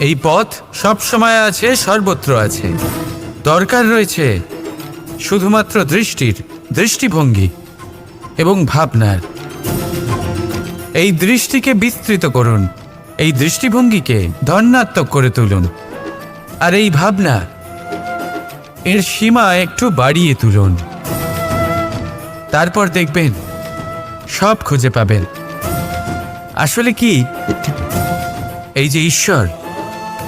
এই পথ সব সময় আছে, সর্বত্র আছে। দরকার রয়েছে শুধুমাত্র দৃষ্টির, দৃষ্টিভঙ্গি এবং ভাবনার। এই দৃষ্টিকে বিস্তৃত করুন, এই দৃষ্টিভঙ্গিকে ধন্যাত্মক করে তুলুন। আর এই ভাবনা এর সীমা একটু বাড়িয়ে তুলুন। তারপর দেখবেন, সব খুঁজে পাবেন। আসলে কি? এই যে ঈশ্বর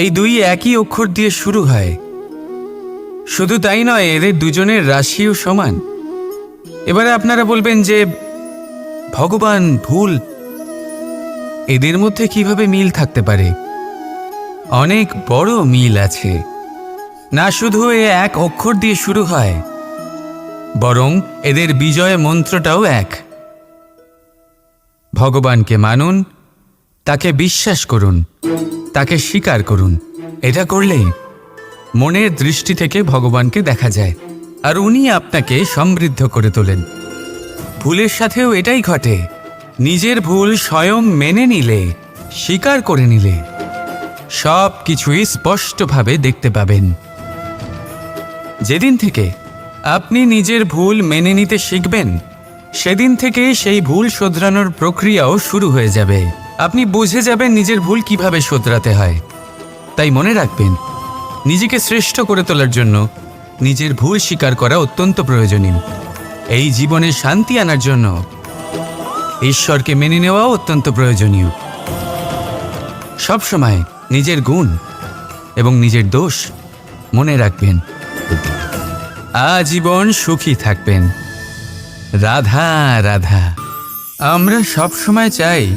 এই দুই একই অক্ষর দিয়ে শুরু হয়। শুধু তাই নয়, এদের দুজনের রাশিও সমান। এবারে আপনারা বলবেন যে, ভগবান, ভুল। এদের মধ্যে কীভাবে মিল থাকতে পারে? অনেক বড় মিল আছে। না শুধু এ এক অক্ষর দিয়ে শুরু হয়, বরং এদের বিজয় মন্ত্রটাও এক। ভগবানকে মানুন তাকে বিশ্বাস করুন, তাকে স্বীকার করুন। এটা করলেই মনের দৃষ্টি থেকে ভগবানকে দেখা যায়, আর উনি আপনাকে সমৃদ্ধ করে তোলেন। ভুলের সাথেও এটাই ঘটে, নিজের ভুল স্বয়ং মেনে নিলে, স্বীকার করে নিলে, সব কিছুই স্পষ্টভাবে দেখতে পাবেন। যেদিন থেকে আপনি নিজের ভুল মেনে নিতে শিখবেন, সেদিন থেকে সেই ভুল শোধরানোর প্রক্রিয়াও শুরু হয়ে যাবে। আপনি বুঝে যাবেন নিজের ভুল কীভাবে শোধরাতে হয়। তাই মনে রাখবেন, নিজেকে শ্রেষ্ঠ করে তোলার জন্য নিজের ভুল স্বীকার করা অত্যন্ত প্রয়োজনীয়। এই জীবনে শান্তি আনার জন্য ঈশ্বরকে মেনে নেওয়াও অত্যন্ত প্রয়োজনীয়। সবসময় নিজের গুণ এবং নিজের দোষ মনে রাখবেন। আজীবন সুখী থাকবেন। রাধা রাধা। আমরা সব সময় চাই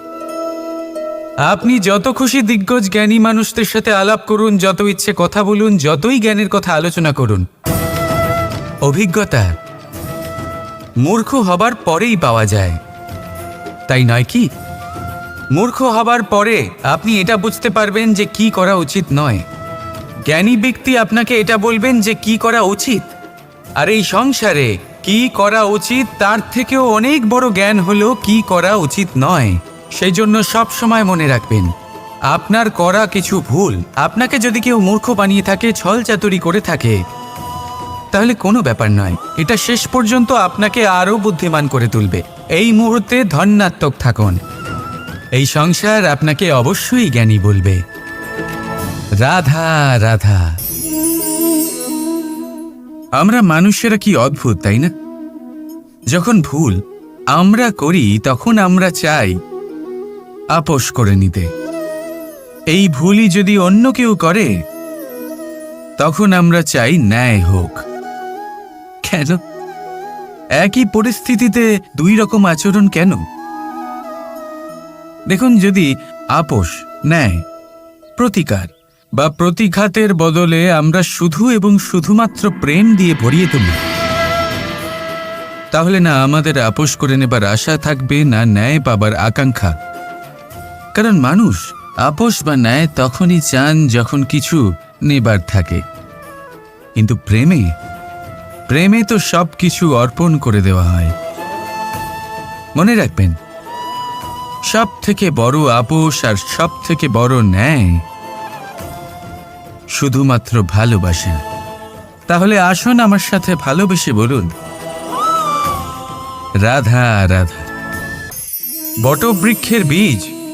আপনি যত খুশি দিগ্গজ জ্ঞানী মানুষদের সাথে আলাপ করুন, যত ইচ্ছে কথা বলুন, যতই জ্ঞানের কথা আলোচনা করুন। অভিজ্ঞতা মূর্খ হবার পরেই পাওয়া যায়। তাই নয় কি? মূর্খ হবার পরে আপনি এটা বুঝতে পারবেন যে কি করা উচিত নয়। জ্ঞানী ব্যক্তি আপনাকে এটা বলবেন যে কি করা উচিত। আর এই সংসারে কি করা উচিত, তার থেকেও অনেক বড় জ্ঞান হলো কি করা উচিত নয়। সেই জন্য সব সময় মনে রাখবেন, আপনার করা কিছু ভুল, আপনাকে যদি কেউ মূর্খ বানিয়ে থাকে, ছল চাতুরি করে থাকে, তাহলে কোনো ব্যাপার নয়। এটা শেষ পর্যন্ত আপনাকে আরও বুদ্ধিমান করে তুলবে। এই মুহূর্তে ধন্যাত্মক থাকুন। এই সংসার আপনাকে অবশ্যই জ্ঞানী বলবে। রাধা রাধা। আমরা মানুষেরা কি অদ্ভুত, তাই না? যখন ভুল আমরা করি, তখন আমরা চাই আপোষ করে নিতে। এই ভুলই যদি অন্য কেউ করে, তখন আমরা চাই ন্যায় হোক। কেন? একই পরিস্থিতিতে দুই রকম আচরণ কেন? দেখুন, যদি আপোষ, ন্যায়, প্রতিকার বা প্রতিঘাতের বদলে আমরা শুধু এবং শুধুমাত্র প্রেম দিয়ে ভরিয়ে তুলি, তাহলে না আমাদের আপোষ করে নেবার আশা থাকবে, না ন্যায় পাবার আকাঙ্ক্ষা। কারণ মানুষ আপোষ বা ন্যায় তখনই চান যখন কিছু নেবার থাকে। কিন্তু প্রেমে প্রেমে তো সব কিছু অর্পণ করে দেওয়া হয়। মনে রাখবেন সব থেকে বড় আপোষ আর সব থেকে বড় ন্যায় শুধুমাত্র ভালোবাসা। তাহলে আসুন আমার সাথে ভালোবেসে বলুন, রাধা রাধা। বটবৃক্ষের বীজ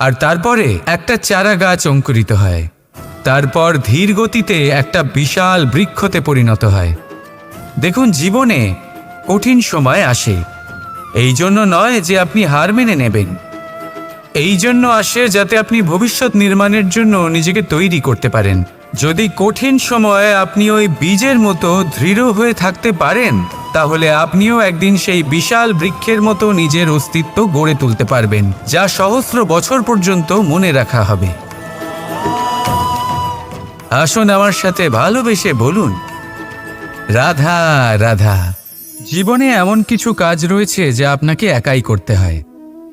আর তারপরে একটা চারা গাছ অঙ্কুরিত হয়। তারপর ধীর গতিতে একটা বিশাল বৃক্ষতে পরিণত হয়। দেখুন, জীবনে কঠিন সময় আসে। এই জন্য নয় যে আপনি হার মেনে নেবেন। এই জন্য আসে যাতে আপনি ভবিষ্যৎ নির্মাণের জন্য নিজেকে তৈরি করতে পারেন। যদি কঠিন সময়ে আপনি ওই বীজের মতো দৃঢ় হয়ে থাকতে পারেন, তাহলে আপনিও একদিন সেই বিশাল বৃক্ষের মতো নিজের অস্তিত্ব গড়ে তুলতে পারবেন, যা সহস্র বছর পর্যন্ত মনে রাখা হবে। আসুন আমার সাথে ভালোবেসে বলুন, রাধা রাধা, জীবনে এমন কিছু কাজ রয়েছে যা আপনাকে একাই করতে হয়।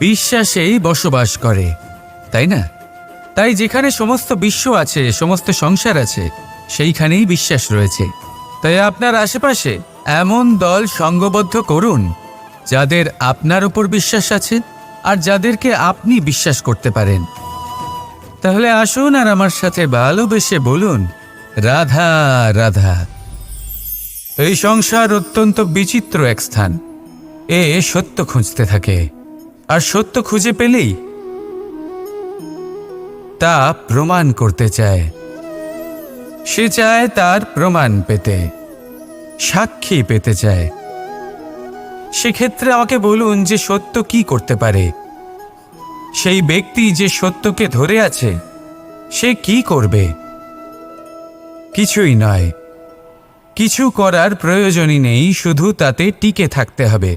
বিশ্বাসেই বসবাস করে, তাই না? তাই যেখানে সমস্ত বিশ্ব আছে, সমস্ত সংসার আছে, সেইখানেই বিশ্বাস রয়েছে। তাই আপনার আশেপাশে এমন দল সঙ্গবদ্ধ করুন, যাদের আপনার উপর বিশ্বাস আছে আর যাদেরকে আপনি বিশ্বাস করতে পারেন। তাহলে আসুন আর আমার সাথে ভালোবেসে বলুন, রাধা রাধা। এই সংসার অত্যন্ত বিচিত্র এক স্থান। এ সত্য খুঁজতে থাকে। আর সত্য খুঁজে পেলেই তা প্রমাণ করতে চায়। সে চায় তার প্রমাণ পেতে, সাক্ষী পেতে চায়। সেক্ষেত্রে আমাকে বলুন যে সত্য কি করতে পারে। সেই ব্যক্তি যে সত্যকে ধরে আছে, সে কি করবে? কিছুই নয়। কিছু করার প্রয়োজনই নেই, শুধু তাতে টিকে থাকতে হবে।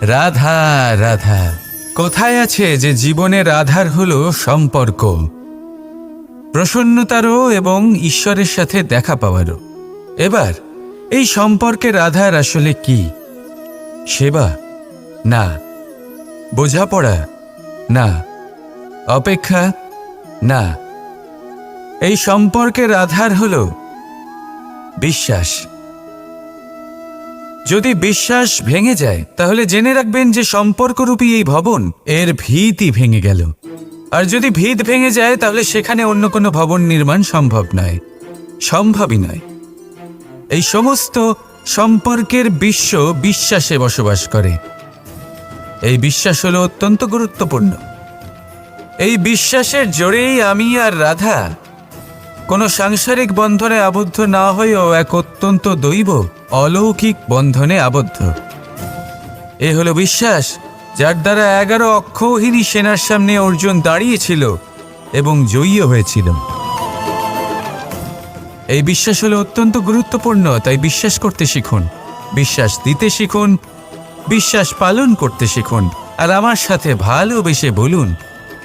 রাধা রাধা। কোথায় আছে যে জীবনের আধার হল সম্পর্ক? প্রসন্নতারও এবং ঈশ্বরের সাথে দেখা পাওয়ারও। এবার, এই সম্পর্কের আধার আসলে কি? সেবা? না। বোঝাপড়া? না। অপেক্ষা? না। এই সম্পর্কের আধার হল বিশ্বাস। যদি বিশ্বাস ভেঙে যায়, তাহলে জেনে রাখবেন যে সম্পর্করূপী এই ভবন এর ভিতই ভেঙে গেল। আর যদি ভিত ভেঙে যায়, তাহলে সেখানে অন্য কোনো ভবন নির্মাণ সম্ভব নয়, সম্ভবই নয়। এই সমস্ত সম্পর্কের বিশ্ব বিশ্বাসে বসবাস করে। এই বিশ্বাস হলো অত্যন্ত গুরুত্বপূর্ণ। এই বিশ্বাসের জোরেই আমি আর রাধা কোনো সাংসারিক বন্ধনে আবদ্ধ না হয়েও এক অত্যন্ত দৈব, অলৌকিক বন্ধনে আবদ্ধ। এ হলো বিশ্বাস, যার দ্বারা এগারো অক্ষৌহিনী সেনার সামনে অর্জুন দাঁড়িয়েছিল এবং জয়ীও হয়েছিল। এই বিশ্বাস হলো অত্যন্ত গুরুত্বপূর্ণ, তাই বিশ্বাস করতে শিখুন। বিশ্বাস দিতে শিখুন, বিশ্বাস পালন করতে শিখুন। আর আমার সাথে ভালোবেসে বলুন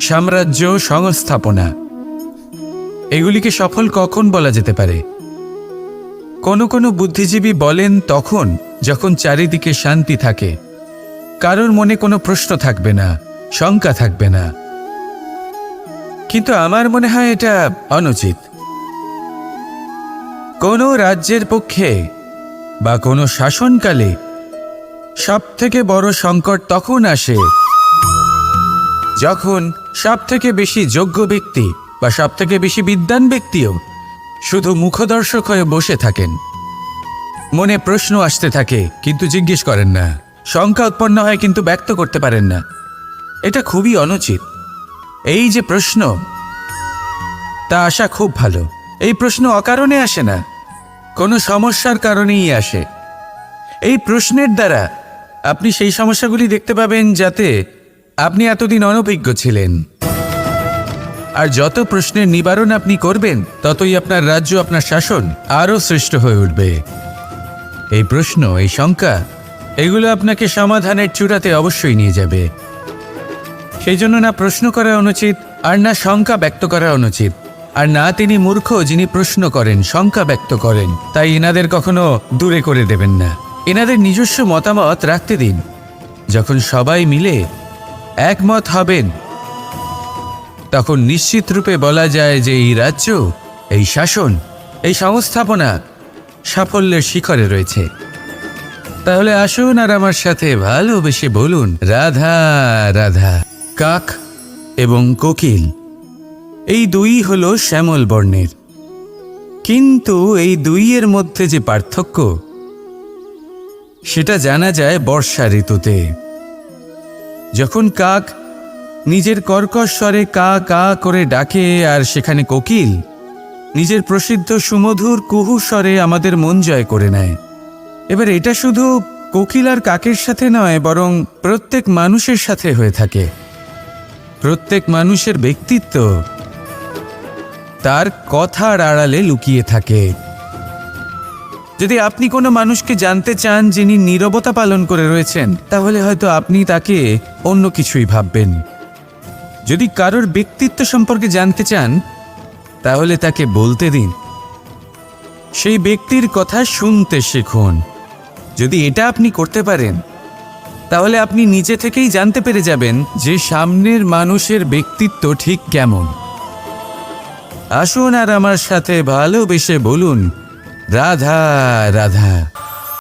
সাম্রাজ্য সংস্থাপনা। এগুলিকে সফল কখন বলা যেতে পারে? কোনো কোনো বুদ্ধিজীবী বলেন তখন যখন চারিদিকে শান্তি থাকে। কারোর মনে কোনো প্রশ্ন থাকবে না, শঙ্কা থাকবে না। কিন্তু আমার মনে হয় এটা অনুচিত। কোনো রাজ্যের পক্ষে বা কোনো শাসনকালে সব থেকে বড় সংকট তখন আসে যখন সব থেকে বেশি যোগ্য ব্যক্তি বা সব থেকে বেশি বিদ্বান ব্যক্তিও শুধু মুখদর্শক হয়ে বসে থাকেন, মনে প্রশ্ন আসতে থাকে, কিন্তু জিজ্ঞেস করেন না। শঙ্কা উৎপন্ন হয়, কিন্তু ব্যক্ত করতে পারেন না। এটা খুবই অনুচিত। এই যে প্রশ্ন, তা আসা খুব ভালো। এই প্রশ্ন অকারণে আসে না। কোনো সমস্যার কারণেই আসে। এই প্রশ্নের দ্বারা আপনি সেই সমস্যাগুলি দেখতে পাবেন যাতে আপনি এতদিন অনভিজ্ঞ ছিলেন। আর যত প্রশ্নের নিবারণ আপনি করবেন, ততই আপনার রাজ্য, আপনার শাসন আরও শ্রেষ্ঠ হয়ে উঠবে। এই প্রশ্ন, এই শঙ্কা, এগুলো আপনাকে সমাধানের চূড়াতে অবশ্যই নিয়ে যাবে। সেই জন্য না প্রশ্ন করা অনুচিত, আর না শঙ্কা ব্যক্ত করা অনুচিত। আর না তিনি মূর্খ যিনি প্রশ্ন করেন, শঙ্কা ব্যক্ত করেন। তাই এনাদের কখনো দূরে করে দেবেন না। এনাদের নিজস্ব মতামত রাখতে দিন। যখন সবাই মিলে একমত হবেন। তখন নিশ্চিত রূপে বলা যায় যে এই রাজ্য, এই শাসন, এই সংস্থাপনা সাফল্যের শিখরে রয়েছে। তাহলে আসুন আর আমার সাথে ভালোবেসে বলুন, রাধা রাধা, কাক এবং কোকিল, এই দুই হল শ্যামল বর্ণের। কিন্তু এই দুইয়ের মধ্যে যে পার্থক্য, সেটা জানা যায় বর্ষা ঋতুতে। যখন কাক নিজের কর্কশ স্বরে কা কা করে ডাকে আর সেখানে কোকিল নিজের প্রসিদ্ধ সুমধুর কুহু স্বরে আমাদের মন জয় করে নেয়। এবার এটা শুধু কোকিল আর কাকের সাথে নয়, বরং প্রত্যেক মানুষের সাথে হয়ে থাকে। প্রত্যেক মানুষের ব্যক্তিত্ব তার কথার আড়ালে লুকিয়ে থাকে। যদি আপনি কোনো মানুষকে জানতে চান যিনি নীরবতা পালন করে রয়েছেন, তাহলে হয়তো আপনি তাকে অন্য কিছুই ভাববেন। যদি কারোর ব্যক্তিত্ব সম্পর্কে জানতে চান, তাহলে তাকে বলতে দিন। সেই ব্যক্তির কথা শুনতে শিখুন। যদি এটা আপনি করতে পারেন, তাহলে আপনি নিজে থেকেই জানতে পেরে যাবেন যে সামনের মানুষের ব্যক্তিত্ব ঠিক কেমন। আসুন আর আমার সাথে ভালোবেসে বলুন রাধা রাধা